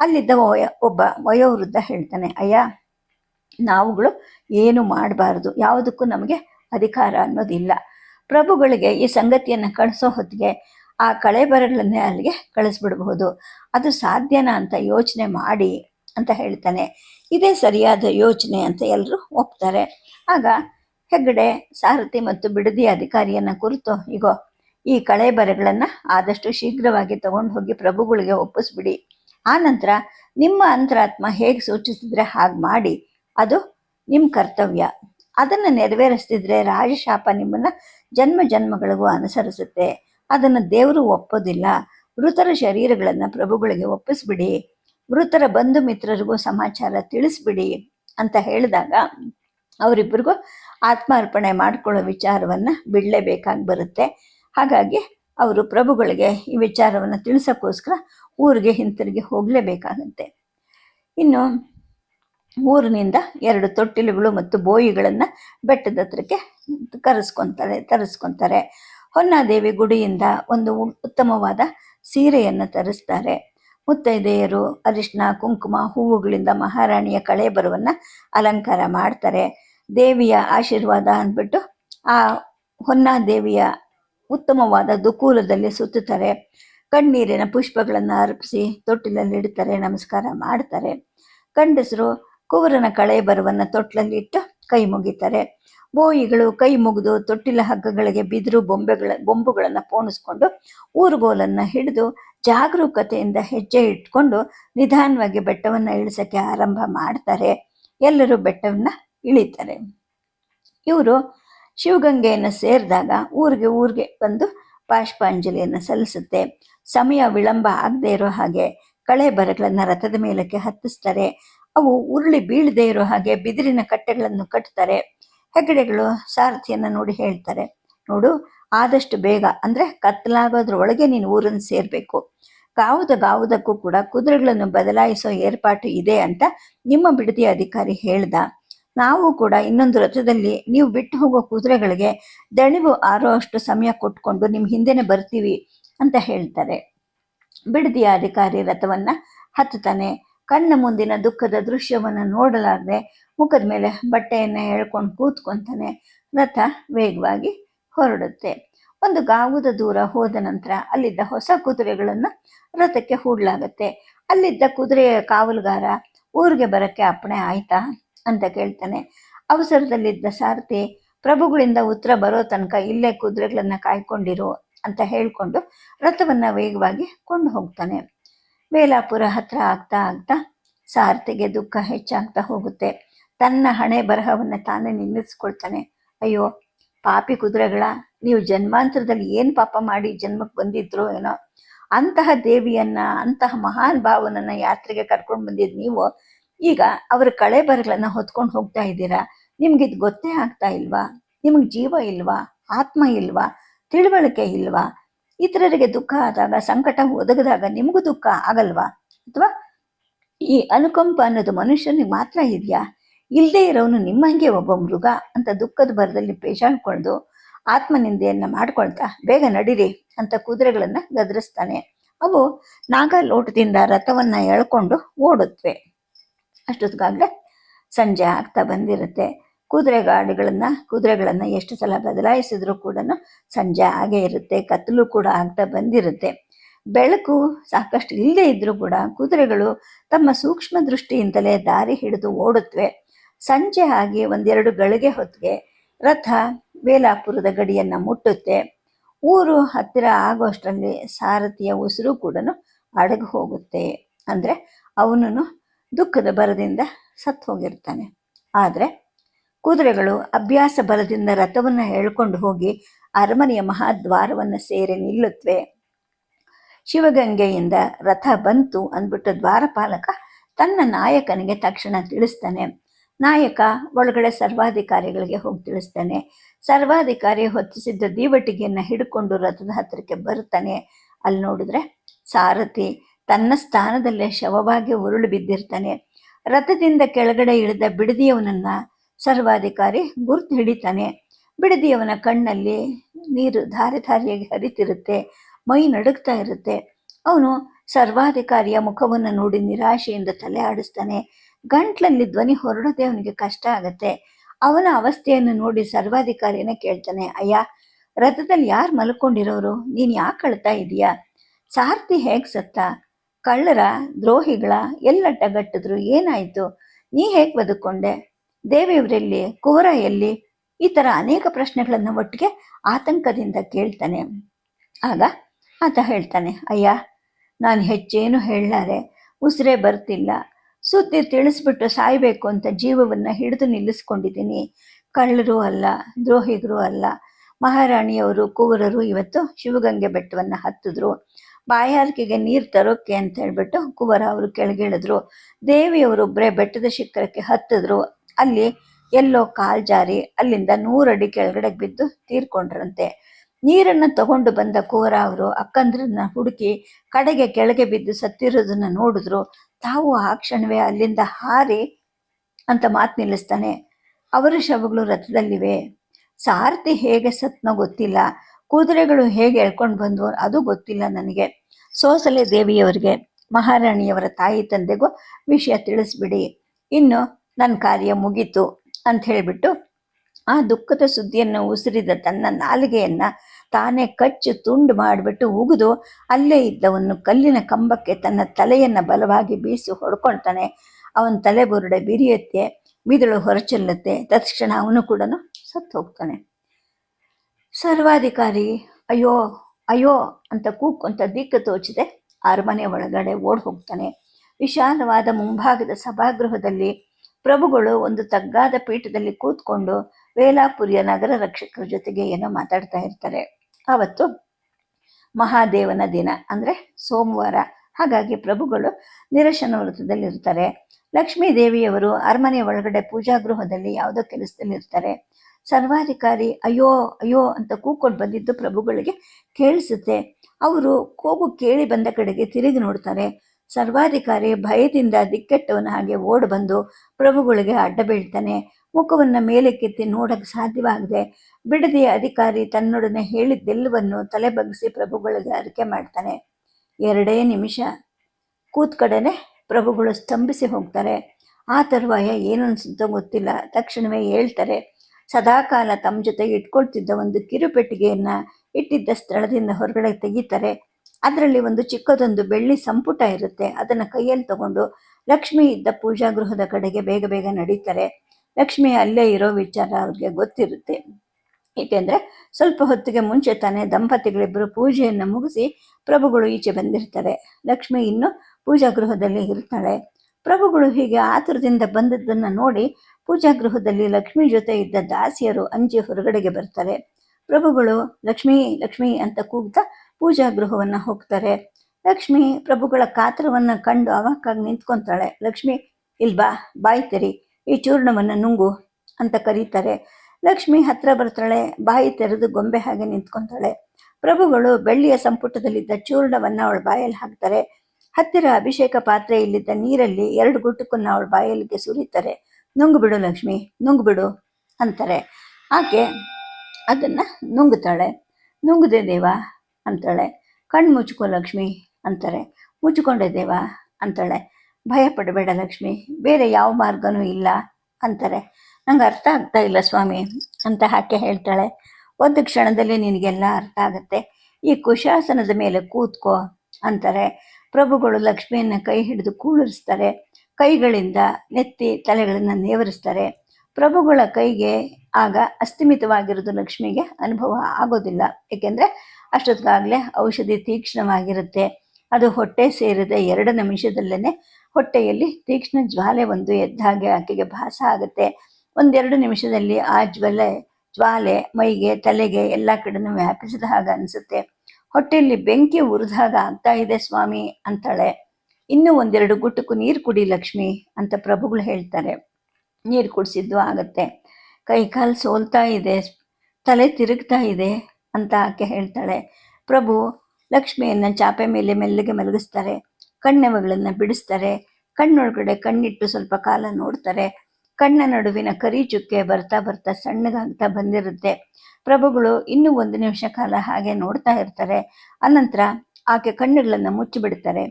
ಅಲ್ಲಿದ್ದ ವಯ, ಒಬ್ಬ ವಯೋವೃದ್ಧ ಹೇಳ್ತಾನೆ, ಅಯ್ಯ, ನಾವುಗಳು ಏನು ಮಾಡಬಾರ್ದು, ಯಾವುದಕ್ಕೂ ನಮಗೆ ಅಧಿಕಾರ ಅನ್ನೋದಿಲ್ಲ. ಪ್ರಭುಗಳಿಗೆ ಈ ಸಂಗತಿಯನ್ನು ಕಳಿಸೋ ಹೊತ್ತಿಗೆ ಆ ಕಳೆಬರಗಳನ್ನೇ ಅಲ್ಲಿಗೆ ಕಳಿಸ್ಬಿಡ್ಬಹುದು. ಅದು ಸಾಧ್ಯನಾ ಅಂತ ಯೋಚನೆ ಮಾಡಿ ಅಂತ ಹೇಳ್ತಾನೆ. ಇದೇ ಸರಿಯಾದ ಯೋಚನೆ ಅಂತ ಎಲ್ಲರೂ ಒಪ್ತಾರೆ. ಆಗ ಹೆಗ್ಗಡೆ, ಸಾರಥಿ ಮತ್ತು ಬಿಡದಿ ಅಧಿಕಾರಿಯನ್ನ ಕುರಿತು, ಇಗೋ, ಈ ಕಳೆ ಬರೆಗಳನ್ನ ಆದಷ್ಟು ಶೀಘ್ರವಾಗಿ ತಗೊಂಡು ಹೋಗಿ ಪ್ರಭುಗಳಿಗೆ ಒಪ್ಪಿಸ್ಬಿಡಿ. ಆ ನಂತರ ನಿಮ್ಮ ಅಂತರಾತ್ಮ ಹೇಗೆ ಸೂಚಿಸಿದ್ರೆ ಹಾಗೆ ಮಾಡಿ. ಅದು ನಿಮ್ಮ ಕರ್ತವ್ಯ. ಅದನ್ನು ನೆರವೇರಿಸ್ತಿದ್ರೆ ರಾಜಶಾಪ ನಿಮ್ಮನ್ನ ಜನ್ಮ ಜನ್ಮಗಳಿಗೂ ಅನುಸರಿಸುತ್ತೆ. ಅದನ್ನು ದೇವರು ಒಪ್ಪೋದಿಲ್ಲ. ಮೃತರ ಶರೀರಗಳನ್ನು ಪ್ರಭುಗಳಿಗೆ ಒಪ್ಪಿಸ್ಬಿಡಿ. ಮೃತರ ಬಂಧು ಮಿತ್ರರಿಗೂ ಸಮಾಚಾರ ತಿಳಿಸ್ಬಿಡಿ ಅಂತ ಹೇಳಿದಾಗ ಅವರಿಬ್ಬರಿಗೂ ಆತ್ಮಾರ್ಪಣೆ ಮಾಡಿಕೊಳ್ಳೋ ವಿಚಾರವನ್ನು ಬಿಡಲೇಬೇಕಾಗಿ ಬರುತ್ತೆ. ಹಾಗಾಗಿ ಅವರು ಪ್ರಭುಗಳಿಗೆ ಈ ವಿಚಾರವನ್ನು ತಿಳಿಸೋಕ್ಕೋಸ್ಕರ ಊರಿಗೆ ಹಿಂತಿರುಗಿ ಹೋಗಲೇಬೇಕಾಗತ್ತೆ. ಇನ್ನು ಊರಿನಿಂದ ಎರಡು ತೊಟ್ಟಿಲುಗಳು ಮತ್ತು ಬೋಯಿಗಳನ್ನು ಬೆಟ್ಟದ ಹತ್ರಕ್ಕೆ ಕರೆಸ್ಕೊತಾರೆ, ತರಿಸ್ಕೊತಾರೆ. ಹೊನ್ನಾದೇವಿ ಗುಡಿಯಿಂದ ಒಂದು ಉತ್ತಮವಾದ ಸೀರೆಯನ್ನು ತರಿಸ್ತಾರೆ. ಮುತ್ತೈದೆಯರು ಅರಿಶಿನ ಕುಂಕುಮ, ಹೂವುಗಳಿಂದ ಮಹಾರಾಣಿಯ ಕಳೆ ಬರುವನ್ನ ಅಲಂಕಾರ ಮಾಡ್ತಾರೆ. ದೇವಿಯ ಆಶೀರ್ವಾದ ಅಂದ್ಬಿಟ್ಟು ಆ ಹೊನ್ನಾದೇವಿಯ ಉತ್ತಮವಾದ ದುಕೂಲದಲ್ಲಿ ಸುತ್ತುತ್ತಾರೆ. ಕಣ್ಣೀರಿನ ಪುಷ್ಪಗಳನ್ನು ಅರ್ಪಿಸಿ ತೊಟ್ಟಿಲಲ್ಲಿ ಇಡ್ತಾರೆ ನಮಸ್ಕಾರ ಮಾಡ್ತಾರೆ. ಗಂಡಸರು ಕುವರನ ಕಳೆ ಬರವನ್ನು ತೊಟ್ಲಲ್ಲಿ ಇಟ್ಟು ಕೈ ಮುಗಿತಾರೆ. ಬೋಯಿಗಳು ಕೈ ಮುಗಿದು ತೊಟ್ಟಿಲ ಹಗ್ಗಗಳಿಗೆ ಬಿದಿರು ಬೊಂಬೆಗಳ, ಬೊಂಬುಗಳನ್ನು ಪೋಣಿಸ್ಕೊಂಡು ಊರುಗೋಲನ್ನು ಹಿಡಿದು ಜಾಗರೂಕತೆಯಿಂದ ಹೆಜ್ಜೆ ಇಟ್ಕೊಂಡು ನಿಧಾನವಾಗಿ ಬೆಟ್ಟವನ್ನ ಇಳಿಸೋಕ್ಕೆ ಆರಂಭ ಮಾಡ್ತಾರೆ. ಎಲ್ಲರೂ ಬೆಟ್ಟವನ್ನ ಇಳಿತಾರೆ. ಇವರು ಶಿವಗಂಗೆಯನ್ನು ಸೇರಿದಾಗ ಊರಿಗೆ ಊರಿಗೆ ಬಂದು ಪಾಷ್ಪಾಂಜಲಿಯನ್ನು ಸಲ್ಲಿಸುತ್ತೆ. ಸಮಯ ವಿಳಂಬ ಆಗದೇ ಇರೋ ಹಾಗೆ ಕಳೆ ಬರಗಳನ್ನು ರಥದ ಮೇಲಕ್ಕೆ ಹತ್ತಿಸ್ತಾರೆ. ಅವು ಉರುಳಿ ಬೀಳದೆ ಇರೋ ಹಾಗೆ ಬಿದಿರಿನ ಕಟ್ಟೆಗಳನ್ನು ಕಟ್ತಾರೆ. ಹೆಗಡೆಗಳು ಸಾರಥಿಯನ್ನು ನೋಡಿ ಹೇಳ್ತಾರೆ, ನೋಡು, ಆದಷ್ಟು ಬೇಗ, ಅಂದ್ರೆ ಕತ್ತಲಾಗೋದ್ರೊಳಗೆ ನೀನು ಊರನ್ನು ಸೇರಬೇಕು. ಗಾವುದ ಗಾವುದಕ್ಕೂ ಕೂಡ ಕುದುರೆಗಳನ್ನು ಬದಲಾಯಿಸೋ ಏರ್ಪಾಟು ಇದೆ ಅಂತ ನಿಮ್ಮ ಬಿಡದಿ ಅಧಿಕಾರಿ ಹೇಳ್ದ. ನಾವು ಕೂಡ ಇನ್ನೊಂದು ರಥದಲ್ಲಿ ನೀವು ಬಿಟ್ಟು ಹೋಗೋ ಕುದುರೆಗಳಿಗೆ ದಣಿವು ಆರೋ ಅಷ್ಟು ಸಮಯ ಕೊಟ್ಕೊಂಡು ನಿಮ್ಮ ಹಿಂದೆನೆ ಬರ್ತೀವಿ ಅಂತ ಹೇಳ್ತಾರೆ. ಬಿಡದಿಯ ಅಧಿಕಾರಿ ರಥವನ್ನು ಹತ್ತುತ್ತಾನೆ. ಕಣ್ಣ ಮುಂದಿನ ದುಃಖದ ದೃಶ್ಯವನ್ನ ನೋಡಲಾರದೆ ಮುಖದ ಮೇಲೆ ಬಟ್ಟೆಯನ್ನು ಎಳ್ಕೊಂಡು ಕೂತ್ಕೊಂತಾನೆ ರಥ ವೇಗವಾಗಿ ಹೊರಡುತ್ತೆ. ಒಂದು ಗಾವುದ ದೂರ ಹೋದ ನಂತರ ಅಲ್ಲಿದ್ದ ಹೊಸ ಕುದುರೆಗಳನ್ನು ರಥಕ್ಕೆ ಹೂಡ್ಲಾಗತ್ತೆ. ಅಲ್ಲಿದ್ದ ಕುದುರೆಯ ಕಾವಲುಗಾರ ಊರಿಗೆ ಬರಕ್ಕೆ ಅಪ್ಪಣೆ ಆಯ್ತಾ ಅಂತ ಕೇಳ್ತಾನೆ. ಅವಸರದಲ್ಲಿದ್ದ ಸಾರಥಿ, ಪ್ರಭುಗಳಿಂದ ಉತ್ತರ ಬರೋ ತನಕ ಇಲ್ಲೇ ಕುದುರೆಗಳನ್ನ ಕಾಯ್ಕೊಂಡಿರು ಅಂತ ಹೇಳ್ಕೊಂಡು ರಥವನ್ನ ವೇಗವಾಗಿ ಕೊಂಡು ಹೋಗ್ತಾನೆ ಬೇಲಾಪುರ ಹತ್ರ ಆಗ್ತಾ ಆಗ್ತಾ ಸಾರಥಿಗೆ ದುಃಖ ಹೆಚ್ಚಾಗ್ತಾ ಹೋಗುತ್ತೆ. ತನ್ನ ಹಣೆ ಬರಹವನ್ನ ತಾನೇ ನಿಲ್ಲಿಸ್ಕೊಳ್ತಾನೆ. ಅಯ್ಯೋ, ಪಾಪಿ ಕುದುರೆಗಳ, ನೀವು ಜನ್ಮಾಂತರದಲ್ಲಿ ಏನ್ ಪಾಪ ಮಾಡಿ ಜನ್ಮಕ್ಕೆ ಬಂದಿದ್ರು ಏನೋ? ಅಂತಹ ದೇವಿಯನ್ನ, ಅಂತಹ ಮಹಾನ್ ಭಾವನನ್ನ ಯಾತ್ರೆಗೆ ಕರ್ಕೊಂಡು ಬಂದಿದ್ ನೀವು, ಈಗ ಅವರ ಕಳೆ ಬರಗಳನ್ನ ಹೊತ್ಕೊಂಡು ಹೋಗ್ತಾ ಇದ್ದೀರಾ? ನಿಮ್ಗೆ ಇದು ಗೊತ್ತೇ ಆಗ್ತಾ ಇಲ್ವಾ? ನಿಮಗೆ ಜೀವ ಇಲ್ವಾ? ಆತ್ಮ ಇಲ್ವಾ? ತಿಳುವಳಿಕೆ ಇಲ್ವಾ? ಇತರರಿಗೆ ದುಃಖ ಆದಾಗ, ಸಂಕಟ ಒದಗಿದಾಗ ನಿಮಗೂ ದುಃಖ ಆಗಲ್ವಾ? ಅಥವಾ ಈ ಅನುಕಂಪ ಅನ್ನೋದು ಮನುಷ್ಯನಿಗೆ ಮಾತ್ರ ಇದೆಯಾ? ಇಲ್ಲದೆ ಇರೋನು ನಿಮ್ಮಂಗೆ ಒಬ್ಬ ಮೃಗ ಅಂತ ದುಃಖದ ಬರದಲ್ಲಿ ಪೇಶಾಡ್ಕೊಳ್ದು ಆತ್ಮನಿಂದೆಯನ್ನು ಮಾಡ್ಕೊಳ್ತಾ ಬೇಗ ನಡೀರಿ ಅಂತ ಕುದುರೆಗಳನ್ನು ಗದರಿಸ್ತಾನೆ. ಅವು ನಾಗಲೋಟದಿಂದ ರಥವನ್ನು ಎಳ್ಕೊಂಡು ಓಡುತ್ತವೆ ಅಷ್ಟೊತ್ತಿಗಾಗಲೇ ಸಂಜೆ ಆಗ್ತಾ ಬಂದಿರುತ್ತೆ. ಕುದುರೆ ಗಾಡಿಗಳನ್ನ, ಕುದುರೆಗಳನ್ನ ಎಷ್ಟು ಸಲ ಬದಲಾಯಿಸಿದ್ರು ಕೂಡ ಸಂಜೆ ಆಗೇ ಇರುತ್ತೆ, ಕತ್ತಲು ಕೂಡ ಆಗ್ತಾ ಬಂದಿರುತ್ತೆ. ಬೆಳಕು ಸಾಕಷ್ಟು ಇಲ್ಲದೆ ಇದ್ದರೂ ಕೂಡ ಕುದುರೆಗಳು ತಮ್ಮ ಸೂಕ್ಷ್ಮ ದೃಷ್ಟಿಯಿಂದಲೇ ದಾರಿ ಹಿಡಿದು ಓಡುತ್ತವೆ ಸಂಜೆ ಆಗಿ ಒಂದೆರಡು ಗಳಿಗೆ ಹೊತ್ತಿಗೆ ರಥ ವೇಲಾಪುರದ ಗಡಿಯನ್ನ ಮುಟ್ಟುತ್ತೆ. ಊರು ಹತ್ತಿರ ಆಗೋಷ್ಟರಲ್ಲಿ ಸಾರಥಿಯ ಉಸಿರು ಕೂಡ ಅಡಗು ಹೋಗುತ್ತೆ. ಅಂದ್ರೆ ಅವನು ದುಃಖದ ಬರದಿಂದ ಸತ್ತು ಹೋಗಿರ್ತಾನೆ. ಆದರೆ ಕುದುರೆಗಳು ಅಭ್ಯಾಸ ಬಲದಿಂದ ರಥವನ್ನು ಹೇಳ್ಕೊಂಡು ಹೋಗಿ ಅರಮನೆಯ ಮಹಾದ್ವಾರವನ್ನು ಸೇರಿ ನಿಲ್ಲುತ್ತವೆ ಶಿವಗಂಗೆಯಿಂದ ರಥ ಬಂತು ಅಂದ್ಬಿಟ್ಟು ದ್ವಾರಪಾಲಕ ತನ್ನ ನಾಯಕನಿಗೆ ತಕ್ಷಣ ತಿಳಿಸ್ತಾನೆ. ನಾಯಕ ಒಳಗಡೆ ಸರ್ವಾಧಿಕಾರಿಗಳಿಗೆ ಹೋಗಿ ತಿಳಿಸ್ತಾನೆ. ಸರ್ವಾಧಿಕಾರಿ ಹೊತ್ತಿಸಿದ್ದ ದೀವಟಿಗೆಯನ್ನ ಹಿಡ್ಕೊಂಡು ರಥದ ಹತ್ತಿರಕ್ಕೆ ಬರುತ್ತಾನೆ. ಅಲ್ಲಿ ನೋಡಿದ್ರೆ ಸಾರಥಿ ತನ್ನ ಸ್ಥಾನದಲ್ಲೇ ಶವವಾಗಿ ಉರುಳು ಬಿದ್ದಿರ್ತಾನೆ. ರಥದಿಂದ ಕೆಳಗಡೆ ಇಳಿದ ಬಿಡದಿಯವನನ್ನ ಸರ್ವಾಧಿಕಾರಿ ಗುರ್ತು ಹಿಡಿತಾನೆ. ಬಿಡದಿಯವನ ಕಣ್ಣಲ್ಲಿ ನೀರು ಧಾರೆ ಧಾರೆಯಾಗಿ ಹರಿತಿರುತ್ತೆ, ಮೈ ನಡುಗ್ತಾ ಇರುತ್ತೆ. ಅವನು ಸರ್ವಾಧಿಕಾರಿಯ ಮುಖವನ್ನು ನೋಡಿ ನಿರಾಶೆಯಿಂದ ತಲೆ ಆಡಿಸ್ತಾನೆ. ಗಂಟ್ಲಲ್ಲಿ ಧ್ವನಿ ಹೊರಡೋದೇ ಅವನಿಗೆ ಕಷ್ಟ ಆಗತ್ತೆ. ಅವನ ಅವಸ್ಥೆಯನ್ನು ನೋಡಿ ಸರ್ವಾಧಿಕಾರಿಯನ್ನ ಕೇಳ್ತಾನೆ, ಅಯ್ಯ, ರಥದಲ್ಲಿ ಯಾರು ಮಲ್ಕೊಂಡಿರೋರು? ನೀನು ಯಾಕೆ ಕಳ್ತಾ ಇದೀಯಾ? ಸಾರ್ಥಿ ಹೇಗ್ ಸತ್ತ? ಕಳ್ಳರ ದ್ರೋಹಿಗಳ ಎಲ್ಲ ಟಗಟ್ಟಿದ್ರು ಏನಾಯ್ತು? ನೀ ಹೇಗ್ ಬದುಕೊಂಡೆ? ದೇವಿಯವರೆಲ್ಲಿ ಕುವರ ಎಲ್ಲಿ ಈ ಥರ ಅನೇಕ ಪ್ರಶ್ನೆಗಳನ್ನು ಒಟ್ಟಿಗೆ ಆತಂಕದಿಂದ ಕೇಳ್ತಾನೆ. ಆಗ ಆತ ಹೇಳ್ತಾನೆ, ಅಯ್ಯ, ನಾನು ಹೆಚ್ಚೇನು ಹೇಳಲಾರೆ, ಉಸಿರೇ ಬರ್ತಿಲ್ಲ. ಸುದ್ದಿ ತಿಳಿಸ್ಬಿಟ್ಟು ಸಾಯ್ಬೇಕು ಅಂತ ಜೀವವನ್ನ ಹಿಡಿದು ನಿಲ್ಲಿಸ್ಕೊಂಡಿದ್ದೀನಿ. ಕಳ್ಳರು ಅಲ್ಲ, ದ್ರೋಹಿಗರು ಅಲ್ಲ. ಮಹಾರಾಣಿಯವರು, ಕುವರರು ಇವತ್ತು ಶಿವಗಂಗೆ ಬೆಟ್ಟವನ್ನ ಹತ್ತಿದ್ರು. ಬಾಯಾರಿಕೆಗೆ ನೀರು ತರೋಕೆ ಅಂತ ಹೇಳ್ಬಿಟ್ಟು ಕುವರ ಅವರು ಕೆಳಗಿಳಿದ್ರು. ದೇವಿಯವರೊಬ್ಬರೇ ಬೆಟ್ಟದ ಶಿಖರಕ್ಕೆ ಹತ್ತಿದ್ರು. ಅಲ್ಲಿ ಎಲ್ಲೋ ಕಾಲ್ ಜಾರಿ, ಅಲ್ಲಿಂದ ನೂರಡಿ ಕೆಳಗಡೆ ಬಿದ್ದು ತೀರ್ಕೊಂಡ್ರಂತೆ. ನೀರನ್ನು ತಗೊಂಡು ಬಂದ ಕೋರ ಅವರು ಅಕ್ಕಂದ್ರನ್ನ ಹುಡುಕಿ ಕಡೆಗೆ ಕೆಳಗೆ ಬಿದ್ದು ಸತ್ತಿರೋದನ್ನ ನೋಡಿದ್ರು. ತಾವು ಆ ಕ್ಷಣವೇ ಅಲ್ಲಿಂದ ಹಾರಿ ಅಂತ ಮಾತು ನಿಲ್ಲಿಸ್ತಾನೆ. ಅವರ ಶವಗಳು ರಥದಲ್ಲಿವೆ. ಸಾರಥಿ ಹೇಗೆ ಸತ್ನೋ ಗೊತ್ತಿಲ್ಲ. ಕುದುರೆಗಳು ಹೇಗೆ ಎಳ್ಕೊಂಡು ಬಂದ್ವು ಅದು ಗೊತ್ತಿಲ್ಲ ನನಗೆ. ಸೋಸಲೆ ದೇವಿಯವರಿಗೆ, ಮಹಾರಾಣಿಯವರ ತಾಯಿ ತಂದೆಗೂ ವಿಷಯ ತಿಳಿಸ್ಬಿಡಿ. ಇನ್ನು ನನ್ನ ಕಾರ್ಯ ಮುಗೀತು ಅಂತ ಹೇಳಿಬಿಟ್ಟು ಆ ದುಃಖದ ಸುದ್ದಿಯನ್ನು ಉಸಿರಿದ ತನ್ನ ನಾಲಿಗೆಯನ್ನು ತಾನೇ ಕಚ್ಚು ತುಂಡು ಮಾಡಿಬಿಟ್ಟು ಉಗಿದು ಅಲ್ಲೇ ಇದ್ದವನು ಕಲ್ಲಿನ ಕಂಬಕ್ಕೆ ತನ್ನ ತಲೆಯನ್ನ ಬಲವಾಗಿ ಬೀಸಿ ಹೊಡ್ಕೊಳ್ತಾನೆ. ಅವನ ತಲೆ ಬುರುಡೆ ಬಿರಿಯುತ್ತೆ, ಮಿದುಳು ಹೊರಚೆಲ್ಲುತ್ತೆ. ತತ್ಕ್ಷಣ ಅವನು ಕೂಡ ಸತ್ತು ಹೋಗ್ತಾನೆ. ಸರ್ವಾಧಿಕಾರಿ, ಅಯ್ಯೋ ಅಯ್ಯೋ ಅಂತ ಕೂಕ್ಕೊಂತ ದಿಕ್ಕು ತೋಚಿದೆ. ಅರಮನೆ ಒಳಗಡೆ ಓಡ್ ಹೋಗ್ತಾನೆ ವಿಶಾಲವಾದ ಮುಂಭಾಗದ ಸಭಾಗೃಹದಲ್ಲಿ ಪ್ರಭುಗಳು ಒಂದು ತಗ್ಗಾದ ಪೀಠದಲ್ಲಿ ಕೂತ್ಕೊಂಡು ವೇಲಾಪುರಿಯ ನಗರ ರಕ್ಷಕರ ಜೊತೆಗೆ ಏನೋ ಮಾತಾಡ್ತಾ ಇರ್ತಾರೆ. ಆವತ್ತು ಮಹಾದೇವನ ದಿನ ಅಂದ್ರೆ ಸೋಮವಾರ. ಹಾಗಾಗಿ ಪ್ರಭುಗಳು ನಿರಶನ ವೃತ್ತದಲ್ಲಿ ಇರ್ತಾರೆ. ಲಕ್ಷ್ಮೀ ದೇವಿಯವರು ಅರಮನೆ ಒಳಗಡೆ ಪೂಜಾ ಗೃಹದಲ್ಲಿ ಯಾವುದೋ ಕೆಲಸದಲ್ಲಿ ಇರ್ತಾರೆ. ಸರ್ವಾಧಿಕಾರಿ ಅಯ್ಯೋ ಅಯ್ಯೋ ಅಂತ ಕೂಕೊಂಡು ಬಂದಿದ್ದು ಪ್ರಭುಗಳಿಗೆ ಕೇಳಿಸುತ್ತೆ. ಅವರು ಕೂಗು ಕೇಳಿ ಬಂದ ಕಡೆಗೆ ತಿರುಗಿ ನೋಡ್ತಾರೆ. ಸರ್ವಾಧಿಕಾರಿ ಭಯದಿಂದ ದಿಕ್ಕೆಟ್ಟವನ ಹಾಗೆ ಓಡ್ ಬಂದು ಪ್ರಭುಗಳಿಗೆ ಅಡ್ಡ ಬೀಳ್ತಾನೆ. ಮುಖವನ್ನ ಮೇಲಕ್ಕೆತ್ತಿ ನೋಡಕ್ಕೆ ಸಾಧ್ಯವಾಗದೆ ಬಿಡದಿಯ ಅಧಿಕಾರಿ ತನ್ನೊಡನೆ ಹೇಳಿದ್ದೆಲ್ಲವನ್ನು ತಲೆ ಬಗ್ಗಿಸಿ ಪ್ರಭುಗಳಿಗೆ ಅರಿಕೆ ಮಾಡ್ತಾನೆ. ಎರಡೇ ನಿಮಿಷ. ಕೂತ್ ಕಡೆನೆ ಪ್ರಭುಗಳು ಸ್ತಂಭಿಸಿ ಹೋಗ್ತಾರೆ. ಆ ತರುವಾಯ ಏನು ಗೊತ್ತಿಲ್ಲ. ತಕ್ಷಣವೇ ಹೇಳ್ತಾರೆ, ಸದಾಕಾಲ ತಮ್ಮ ಜೊತೆ ಇಟ್ಕೊಳ್ತಿದ್ದ ಒಂದು ಕಿರುಪೆಟ್ಟಿಗೆಯನ್ನ ಇಟ್ಟಿದ್ದ ಸ್ಥಳದಿಂದ ಹೊರಗಡೆ ತೆಗಿತಾರೆ. ಅದರಲ್ಲಿ ಒಂದು ಚಿಕ್ಕದೊಂದು ಬೆಳ್ಳಿ ಸಂಪುಟ ಇರುತ್ತೆ. ಅದನ್ನು ಕೈಯಲ್ಲಿ ತಗೊಂಡು ಲಕ್ಷ್ಮಿ ಇದ್ದ ಪೂಜಾ ಗೃಹದ ಕಡೆಗೆ ಬೇಗ ಬೇಗ ನಡೀತಾರೆ. ಲಕ್ಷ್ಮಿ ಅಲ್ಲೇ ಇರೋ ವಿಚಾರ ಅವ್ರಿಗೆ ಗೊತ್ತಿರುತ್ತೆ. ಏಕೆಂದರೆ ಸ್ವಲ್ಪ ಹೊತ್ತಿಗೆ ಮುಂಚೆ ತಾನೇ ದಂಪತಿಗಳಿಬ್ಬರು ಪೂಜೆಯನ್ನು ಮುಗಿಸಿ ಪ್ರಭುಗಳು ಈಚೆ ಬಂದಿರ್ತಾರೆ. ಲಕ್ಷ್ಮಿ ಇನ್ನು ಪೂಜಾ ಗೃಹದಲ್ಲಿ ಇರ್ತಾಳೆ. ಪ್ರಭುಗಳು ಹೀಗೆ ಆತುರದಿಂದ ಬಂದದ್ದನ್ನು ನೋಡಿ ಪೂಜಾ ಗೃಹದಲ್ಲಿ ಲಕ್ಷ್ಮಿ ಜೊತೆ ಇದ್ದ ದಾಸಿಯರು ಅಂಜಿ ಹೊರಗಡೆಗೆ ಬರ್ತಾರೆ. ಪ್ರಭುಗಳು ಲಕ್ಷ್ಮಿ ಲಕ್ಷ್ಮಿ ಅಂತ ಕೂಗ್ತಾ ಪೂಜಾ ಗೃಹವನ್ನು ಹೋಗ್ತಾರೆ. ಲಕ್ಷ್ಮಿ ಪ್ರಭುಗಳ ಕಾತರವನ್ನು ಕಂಡು ಅವಾಕಾಗಿ ನಿಂತ್ಕೊತಾಳೆ. ಲಕ್ಷ್ಮಿ ಇಲ್ಬಾ ಬಾಯಿ ತೆರಿ, ಈ ಚೂರ್ಣವನ್ನು ನುಂಗು ಅಂತ ಕರೀತಾರೆ. ಲಕ್ಷ್ಮಿ ಹತ್ರ ಬರ್ತಾಳೆ, ಬಾಯಿ ತೆರೆದು ಗೊಂಬೆ ಹಾಗೆ ನಿಂತ್ಕೊತಾಳೆ. ಪ್ರಭುಗಳು ಬೆಳ್ಳಿಯ ಸಂಪುಟದಲ್ಲಿದ್ದ ಚೂರ್ಣವನ್ನ ಅವಳ ಬಾಯಲ್ಲಿ ಹಾಕ್ತಾರೆ. ಹತ್ತಿರ ಅಭಿಷೇಕ ಪಾತ್ರೆಯಲ್ಲಿದ್ದ ನೀರಲ್ಲಿ ಎರಡು ಗುಟ್ಟುಕನ್ನ ಅವಳ ಬಾಯಲ್ಲಿಗೆ ಸುರಿತಾರೆ. ನುಂಗು ಬಿಡು ಲಕ್ಷ್ಮಿ, ನುಂಗು ಬಿಡು ಅಂತಾರೆ. ಆಕೆ ಅದನ್ನ ನುಂಗುತ್ತಾಳೆ. ನುಂಗುದೆ ದೇವ ಅಂತಾಳೆ. ಕಣ್ಣು ಮುಚ್ಕೋ ಲಕ್ಷ್ಮಿ ಅಂತಾರೆ. ಮುಚ್ಚಿಕೊಂಡೆ ದೇವ ಅಂತಾಳೆ. ಭಯ ಪಡಬೇಡ ಲಕ್ಷ್ಮಿ, ಬೇರೆ ಯಾವ ಮಾರ್ಗನೂ ಇಲ್ಲ ಅಂತಾರೆ. ನಂಗೆ ಅರ್ಥ ಆಗ್ತಾ ಇಲ್ಲ ಸ್ವಾಮಿ ಅಂತ ಹಾಕಿ ಹೇಳ್ತಾಳೆ. ಒಂದು ಕ್ಷಣದಲ್ಲಿ ನಿನಗೆಲ್ಲ ಅರ್ಥ ಆಗುತ್ತೆ. ಈ ಕುಶಾಸನದ ಮೇಲೆ ಕೂತ್ಕೋ ಅಂತಾರೆ. ಪ್ರಭುಗಳು ಲಕ್ಷ್ಮಿಯನ್ನು ಕೈ ಹಿಡಿದು ಕೂಳಿಸ್ತಾರೆ. ಕೈಗಳಿಂದ ನೆತ್ತಿ ತಲೆಗಳನ್ನು ನೇವರಿಸ್ತಾರೆ. ಪ್ರಭುಗಳ ಕೈಗೆ ಆಗ ಅಸ್ತಿಮಿತವಾಗಿರೋದು ಲಕ್ಷ್ಮಿಗೆ ಅನುಭವ ಆಗೋದಿಲ್ಲ. ಏಕೆಂದ್ರೆ ಅಷ್ಟೊತ್ತಿಗಾಗಲೇ ಔಷಧಿ ತೀಕ್ಷ್ಣವಾಗಿರುತ್ತೆ. ಅದು ಹೊಟ್ಟೆ ಸೇರಿದ ಎರಡು ನಿಮಿಷದಲ್ಲೇ ಹೊಟ್ಟೆಯಲ್ಲಿ ತೀಕ್ಷ್ಣ ಜ್ವಾಲೆ ಒಂದು ಎದ್ದ ಹಾಗೆ ಆಕೆಗೆ ಭಾಸ ಆಗುತ್ತೆ. ಒಂದೆರಡು ನಿಮಿಷದಲ್ಲಿ ಆ ಜ್ವಲೆ, ಜ್ವಾಲೆ, ಮೈಗೆ, ತಲೆಗೆ ಎಲ್ಲ ಕಡೆನೂ ವ್ಯಾಪಿಸಿದ ಹಾಗೆ ಅನಿಸುತ್ತೆ. ಹೊಟ್ಟೆಯಲ್ಲಿ ಬೆಂಕಿ ಉರಿದಾಗ ಆಗ್ತಾ ಇದೆ ಸ್ವಾಮಿ ಅಂತಾಳೆ. ಇನ್ನೂ ಒಂದೆರಡು ಗುಟ್ಟುಕು ನೀರು ಕುಡಿ ಲಕ್ಷ್ಮಿ ಅಂತ ಪ್ರಭುಗಳು ಹೇಳ್ತಾರೆ. ನೀರು ಕುಡಿಸಿದ್ದು ಆಗತ್ತೆ. ಕೈಕಾಲು ಸೋಲ್ತಾ ಇದೆ, ತಲೆ ತಿರುಗ್ತಾ ಇದೆ ಅಂತ ಆಕೆ ಹೇಳ್ತಾಳೆ. ಪ್ರಭು, ಲಕ್ಷ್ಮಿಯನ್ನ ಚಾಪೆ ಮೇಲೆ ಮೆಲ್ಲಿಗೆ ಮಲಗಿಸ್ತಾರೆ. ಕಣ್ಣೆವಗಳನ್ನ ಬಿಡಿಸ್ತಾರೆ. ಕಣ್ಣೊಳಗಡೆ ಕಣ್ಣಿಟ್ಟು ಸ್ವಲ್ಪ ಕಾಲ ನೋಡ್ತಾರೆ. ಕಣ್ಣ ನಡುವಿನ ಕರಿ ಚುಕ್ಕೆ ಬರ್ತಾ ಬರ್ತಾ ಸಣ್ಣಗಾಗ್ತಾ ಬಂದಿರುತ್ತೆ. ಪ್ರಭುಗಳು ಇನ್ನೂ ಒಂದು ನಿಮಿಷ ಕಾಲ ಹಾಗೆ ನೋಡ್ತಾ ಇರ್ತಾರೆ. ಅನಂತರ ಆಕೆ ಕಣ್ಣುಗಳನ್ನ ಮುಚ್ಚಿಬಿಡ್ತಾರೆ.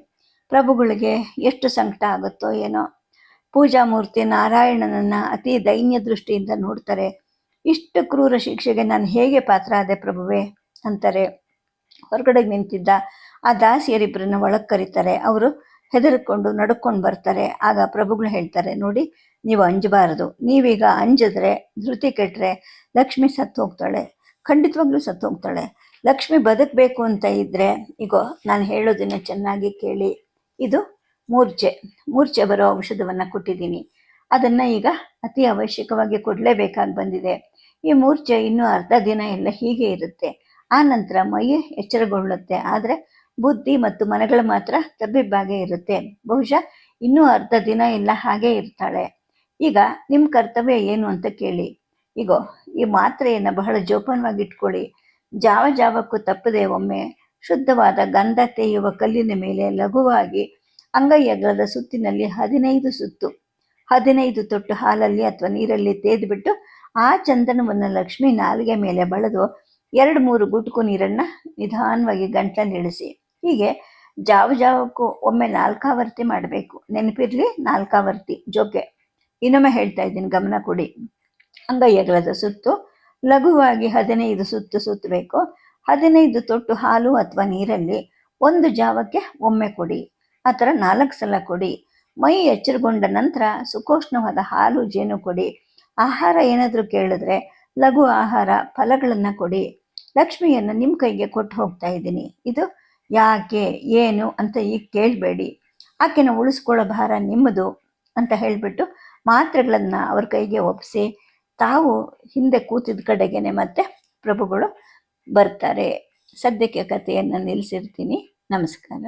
ಪ್ರಭುಗಳಿಗೆ ಎಷ್ಟು ಸಂಕಟ ಆಗುತ್ತೋ ಏನೋ. ಪೂಜಾ ಮೂರ್ತಿ ನಾರಾಯಣನನ್ನ ಅತಿ ದೈನ್ಯ ದೃಷ್ಟಿಯಿಂದ ನೋಡ್ತಾರೆ. ಇಷ್ಟು ಕ್ರೂರ ಶಿಕ್ಷೆಗೆ ನಾನು ಹೇಗೆ ಪಾತ್ರ ಆದೆ ಪ್ರಭುವೆ ಅಂತಾರೆ. ಹೊರಗಡೆ ನಿಂತಿದ್ದ ಆ ದಾಸಿಯರಿಬ್ಬರನ್ನ ಒಳಗೆ ಕರೀತಾರೆ ಅವರು ಹೆದರ್ಕೊಂಡು ನಡ್ಕೊಂಡು ಬರ್ತಾರೆ. ಆಗ ಪ್ರಭುಗಳು ಹೇಳ್ತಾರೆ, ನೋಡಿ, ನೀವು ಅಂಜಬಾರದು. ನೀವೀಗ ಅಂಜಿದ್ರೆ, ಧೃತಿ ಕೆಟ್ಟರೆ ಲಕ್ಷ್ಮಿ ಸತ್ತು ಹೋಗ್ತಾಳೆ. ಖಂಡಿತವಾಗ್ಲೂ ಸತ್ತು ಹೋಗ್ತಾಳೆ. ಲಕ್ಷ್ಮಿ ಬದುಕಬೇಕು ಅಂತ ಇದ್ರೆ, ಇಗೋ, ನಾನು ಹೇಳೋದನ್ನ ಚೆನ್ನಾಗಿ ಕೇಳಿ. ಇದು ಮೂರ್ಛೆ. ಮೂರ್ಛೆ ಬರೋ ಔಷಧವನ್ನು ಕೊಟ್ಟಿದ್ದೀನಿ. ಅದನ್ನ ಈಗ ಅತಿ ಅವಶ್ಯಕವಾಗಿ ಕೊಡಲೇಬೇಕಾಗಿ ಬಂದಿದೆ. ಈ ಮೂರ್ಛೆ ಇನ್ನೂ ಅರ್ಧ ದಿನ ಎಲ್ಲ ಹೀಗೆ ಇರುತ್ತೆ. ಆ ನಂತರ ಮೈ ಎಚ್ಚರಗೊಳ್ಳುತ್ತೆ. ಆದರೆ ಬುದ್ಧಿ ಮತ್ತು ಮನಗಳು ಮಾತ್ರ ತಬ್ಬಿಬ್ಬಾಗೆ ಇರುತ್ತೆ. ಬಹುಶಃ ಇನ್ನೂ ಅರ್ಧ ದಿನ ಎಲ್ಲ ಹಾಗೆ ಇರ್ತಾಳೆ. ಈಗ ನಿಮ್ಮ ಕರ್ತವ್ಯ ಏನು ಅಂತ ಕೇಳಿ. ಈಗೋ ಈ ಮಾತ್ರೆಯನ್ನು ಬಹಳ ಜೋಪಾನವಾಗಿ ಇಟ್ಕೊಳ್ಳಿ ಜಾವ ಜಾವಕ್ಕೂ ತಪ್ಪದೆ ಒಮ್ಮೆ ಶುದ್ಧವಾದ ಗಂಧ ತೇಯುವ ಕಲ್ಲಿನ ಮೇಲೆ ಲಘುವಾಗಿ ಅಂಗೈ ಸುತ್ತಿನಲ್ಲಿ ಹದಿನೈದು ಸುತ್ತು. ಹದಿನೈದು ತೊಟ್ಟು ಹಾಲಲ್ಲಿ ಅಥವಾ ನೀರಲ್ಲಿ ತೇದ್ಬಿಟ್ಟು ಆ ಚಂದನವನ್ನು ಲಕ್ಷ್ಮಿ ನಾಲಿಗೆ ಮೇಲೆ ಬಳದು ಎರಡು ಮೂರು ಗುಟುಕು ನೀರನ್ನು ನಿಧಾನವಾಗಿ ಗಂಟಲಲ್ಲಿ ಇಳಿಸಿ. ಹೀಗೆ ಜಾವ ಜಾವಕ್ಕೂ ಒಮ್ಮೆ ನಾಲ್ಕಾವರ್ತಿ ಮಾಡಬೇಕು. ನೆನಪಿರಲಿ ನಾಲ್ಕಾವರ್ತಿ. ಜೋಕೆ ಇನ್ನೊಮ್ಮೆ ಹೇಳ್ತಾ ಇದ್ದೀನಿ, ಗಮನ ಕೊಡಿ. ಅಂಗೈ ಅಗಲದ ಸುತ್ತು. ಲಘುವಾಗಿ ಹದಿನೈದು ಸುತ್ತು ಸುತ್ತಬೇಕು. ಹದಿನೈದು ತೊಟ್ಟು ಹಾಲು ಅಥವಾ ನೀರಲ್ಲಿ ಒಂದು ಜಾವಕ್ಕೆ ಒಮ್ಮೆ ಕೊಡಿ. ಆ ಥರ ನಾಲ್ಕು ಸಲ ಕೊಡಿ. ಮೈ ಎಚ್ಚರಗೊಂಡ ನಂತರ ಸುಕೋಷ್ಣವಾದ ಹಾಲು ಜೇನು ಕೊಡಿ. ಆಹಾರ ಏನಾದರೂ ಕೇಳಿದ್ರೆ ಲಘು ಆಹಾರ ಫಲಗಳನ್ನು ಕೊಡಿ. ಲಕ್ಷ್ಮಿಯನ್ನು ನಿಮ್ಮ ಕೈಗೆ ಕೊಟ್ಟು ಹೋಗ್ತಾ ಇದ್ದೀನಿ. ಇದು ಯಾಕೆ, ಏನು ಅಂತ ಈಗ ಕೇಳಬೇಡಿ. ಆಕೆನ ಉಳಿಸ್ಕೊಳ್ಳೋ ಭಾರ ನಿಮ್ಮದು ಅಂತ ಹೇಳಿಬಿಟ್ಟು ಮಾತ್ರೆಗಳನ್ನು ಅವ್ರ ಕೈಗೆ ಒಪ್ಪಿಸಿ ತಾವು ಹಿಂದೆ ಕೂತಿದ್ದ ಕಡೆಗೇನೆ ಮತ್ತೆ ಪ್ರಭುಗಳು ಬರ್ತಾರೆ. ಸದ್ಯಕ್ಕೆ ಕಥೆಯನ್ನು ನಿಲ್ಲಿಸಿರ್ತೀನಿ ನಮಸ್ಕಾರ.